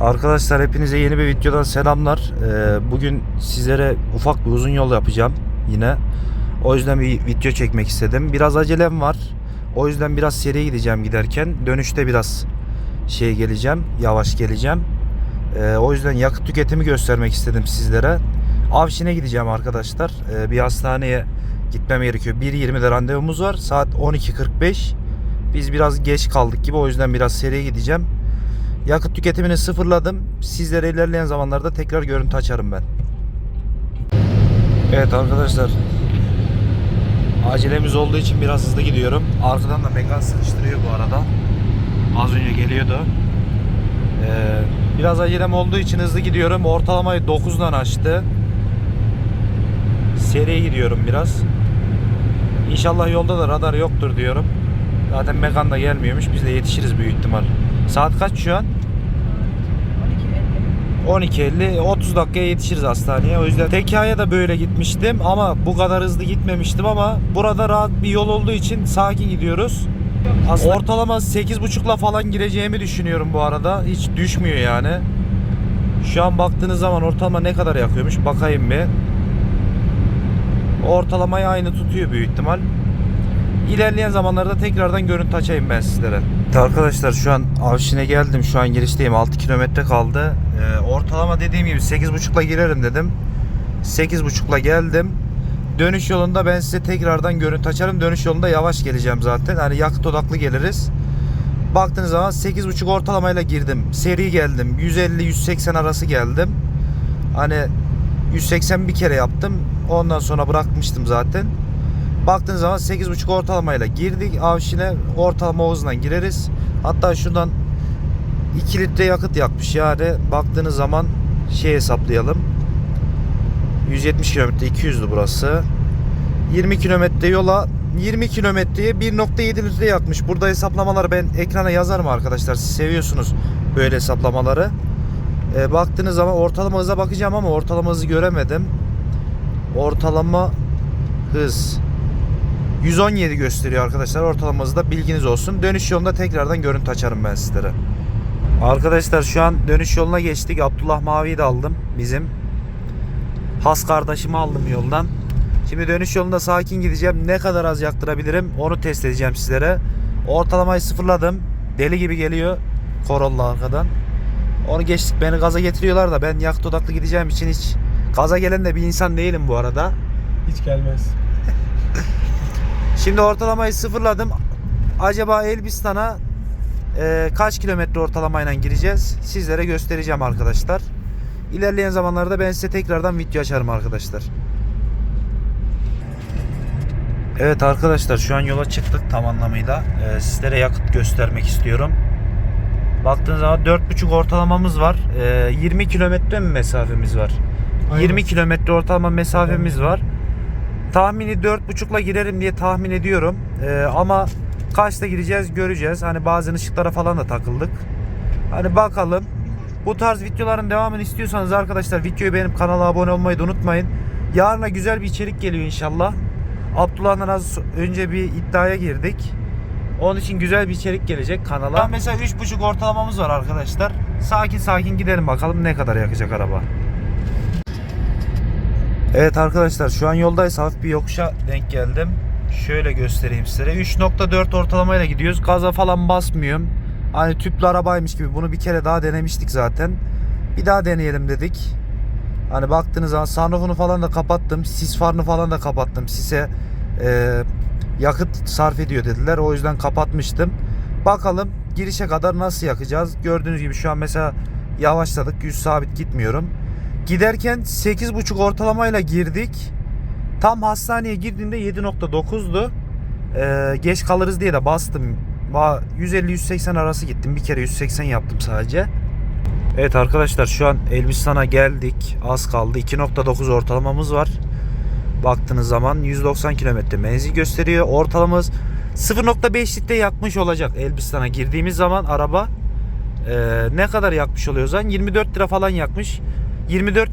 Arkadaşlar hepinize yeni bir videodan selamlar. Ee, bugün sizlere ufak bir uzun yol yapacağım yine. O yüzden bir video çekmek istedim. Biraz acelem var. O yüzden biraz seri gideceğim giderken. Dönüşte biraz şey geleceğim. Yavaş geleceğim. Ee, o yüzden yakıt tüketimi göstermek istedim sizlere. Avşin'e gideceğim arkadaşlar. Ee, bir hastaneye gitmem gerekiyor. 1.20'de randevumuz var. Saat 12.45. Biz biraz geç kaldık gibi. O yüzden biraz seri gideceğim. Yakıt tüketimini sıfırladım. Sizlere ilerleyen zamanlarda tekrar görüntü açarım ben. Evet arkadaşlar. Acelemiz olduğu için biraz hızlı gidiyorum. Arkadan da Megan sıkıştırıyor bu arada. Az önce geliyordu. Ee, biraz acelem olduğu için hızlı gidiyorum. Ortalamayı 9'dan açtı. Seri gidiyorum biraz. İnşallah yolda da radar yoktur diyorum. Zaten Megan da gelmiyormuş. Biz de yetişiriz büyük ihtimal. Saat kaç şu an? 12.50 30 dakikaya yetişiriz hastaneye. O yüzden Tekia'ya da böyle gitmiştim ama bu kadar hızlı gitmemiştim ama burada rahat bir yol olduğu için sakin gidiyoruz. Aslında ortalama 8.5'la falan gireceğimi düşünüyorum bu arada. Hiç düşmüyor yani. Şu an baktığınız zaman ortalama ne kadar yakıyormuş bakayım bir. Ortalamayı aynı tutuyor büyük ihtimal. İlerleyen zamanlarda tekrardan görüntü açayım ben sizlere. Arkadaşlar şu an Avşin'e geldim. Şu an girişteyim. 6 kilometre kaldı. Ee, ortalama dediğim gibi 8.5'la girerim dedim. 8.5'la geldim. Dönüş yolunda ben size tekrardan görüntü açarım. Dönüş yolunda yavaş geleceğim zaten. Hani yakıt odaklı geliriz. Baktığınız zaman 8.5 ortalamayla girdim. Seri geldim. 150-180 arası geldim. Hani 180 bir kere yaptım. Ondan sonra bırakmıştım zaten. Baktığınız zaman 8.5 ortalamayla girdik. Avşin'e ortalama hızla gireriz. Hatta şuradan 2 litre yakıt yakmış yani baktığınız zaman şey hesaplayalım. 170 kilometre 200'dü burası. 20 kilometre yola 20 kilometreye 1.7 litre yakmış. Burada hesaplamaları ben ekrana yazarım arkadaşlar. Siz seviyorsunuz böyle hesaplamaları. E, baktığınız zaman ortalama hıza bakacağım ama ortalama hızı göremedim. Ortalama hız 117 gösteriyor arkadaşlar ortalama hızda bilginiz olsun. Dönüş yolunda tekrardan görüntü açarım ben sizlere. Arkadaşlar şu an dönüş yoluna geçtik. Abdullah Mavi'yi de aldım bizim. Has kardeşimi aldım yoldan. Şimdi dönüş yolunda sakin gideceğim. Ne kadar az yaktırabilirim onu test edeceğim sizlere. Ortalamayı sıfırladım. Deli gibi geliyor Corolla arkadan. Onu geçtik. Beni gaza getiriyorlar da ben yakıt odaklı gideceğim için hiç gaza gelen de bir insan değilim bu arada. Hiç gelmez. Şimdi ortalamayı sıfırladım. Acaba Elbistan'a e, kaç kilometre ortalamayla gireceğiz? Sizlere göstereceğim arkadaşlar. İlerleyen zamanlarda ben size tekrardan video açarım arkadaşlar. Evet arkadaşlar şu an yola çıktık tam anlamıyla. E, sizlere yakıt göstermek istiyorum. Baktığınız zaman 4.5 ortalamamız var. E, 20 kilometre mi mesafemiz var? Aynen. 20 kilometre ortalama mesafemiz var. Tahmini 4.5'la girerim diye tahmin ediyorum. Ee, ama kaçta gireceğiz göreceğiz. Hani bazen ışıklara falan da takıldık. Hani bakalım. Bu tarz videoların devamını istiyorsanız arkadaşlar videoyu beğenip kanala abone olmayı da unutmayın. Yarına güzel bir içerik geliyor inşallah. Abdullah'dan az önce bir iddiaya girdik. Onun için güzel bir içerik gelecek kanala. Mesela 3.5 ortalamamız var arkadaşlar. Sakin sakin gidelim bakalım ne kadar yakacak araba. Evet arkadaşlar şu an yoldayız. Hafif bir yokuşa denk geldim. Şöyle göstereyim size. 3.4 ortalamayla gidiyoruz. Gaza falan basmıyorum. Hani tüplü arabaymış gibi. Bunu bir kere daha denemiştik zaten. Bir daha deneyelim dedik. Hani baktığınız zaman sunroofunu falan da kapattım. Sis farını falan da kapattım. Sise e, yakıt sarf ediyor dediler. O yüzden kapatmıştım. Bakalım girişe kadar nasıl yakacağız. Gördüğünüz gibi şu an mesela yavaşladık. 100 sabit gitmiyorum. Giderken 8.5 ortalamayla girdik. Tam hastaneye girdiğimde 7.9'du. Ee, geç kalırız diye de bastım. Va- 150-180 arası gittim. Bir kere 180 yaptım sadece. Evet arkadaşlar şu an Elbistan'a geldik. Az kaldı. 2.9 ortalamamız var. Baktığınız zaman 190 kilometre menzil gösteriyor. Ortalamamız 0.5 litre yakmış olacak Elbistan'a girdiğimiz zaman araba. Ee, ne kadar yakmış oluyor o zaman? 24 lira falan yakmış. 24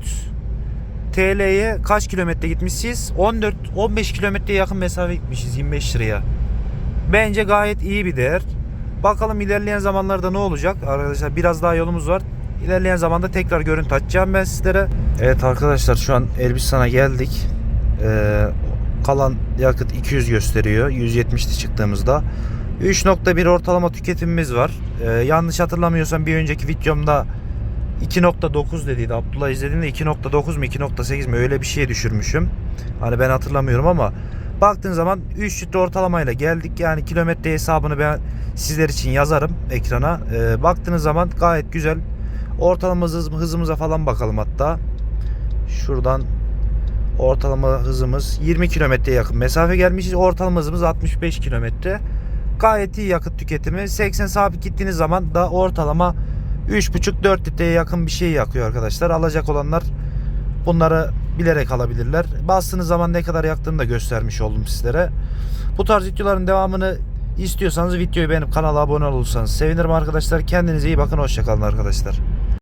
TL'ye kaç kilometre gitmişiz? 14 15 kilometreye yakın mesafe gitmişiz 25 liraya. Bence gayet iyi bir değer. Bakalım ilerleyen zamanlarda ne olacak? Arkadaşlar biraz daha yolumuz var. İlerleyen zamanda tekrar görüntü açacağım ben sizlere. Evet arkadaşlar şu an Elbistan'a geldik. Ee, kalan yakıt 200 gösteriyor. 170'ti çıktığımızda. 3.1 ortalama tüketimimiz var. Ee, yanlış hatırlamıyorsam bir önceki videomda 2.9 dediydi. Abdullah izlediğinde 2.9 mu 2.8 mi öyle bir şeye düşürmüşüm. Hani ben hatırlamıyorum ama baktığın zaman 3 litre ortalamayla geldik. Yani kilometre hesabını ben sizler için yazarım ekrana. Ee, baktığınız zaman gayet güzel. Ortalama hız, hızımıza falan bakalım hatta. Şuradan ortalama hızımız 20 kilometreye yakın mesafe gelmişiz. Ortalama hızımız 65 kilometre. Gayet iyi yakıt tüketimi. 80 sabit gittiğiniz zaman da ortalama 3,5-4 litreye yakın bir şey yakıyor arkadaşlar. Alacak olanlar bunları bilerek alabilirler. Bastığınız zaman ne kadar yaktığını da göstermiş oldum sizlere. Bu tarz videoların devamını istiyorsanız videoyu beğenip kanala abone olursanız sevinirim arkadaşlar. Kendinize iyi bakın. Hoşçakalın arkadaşlar.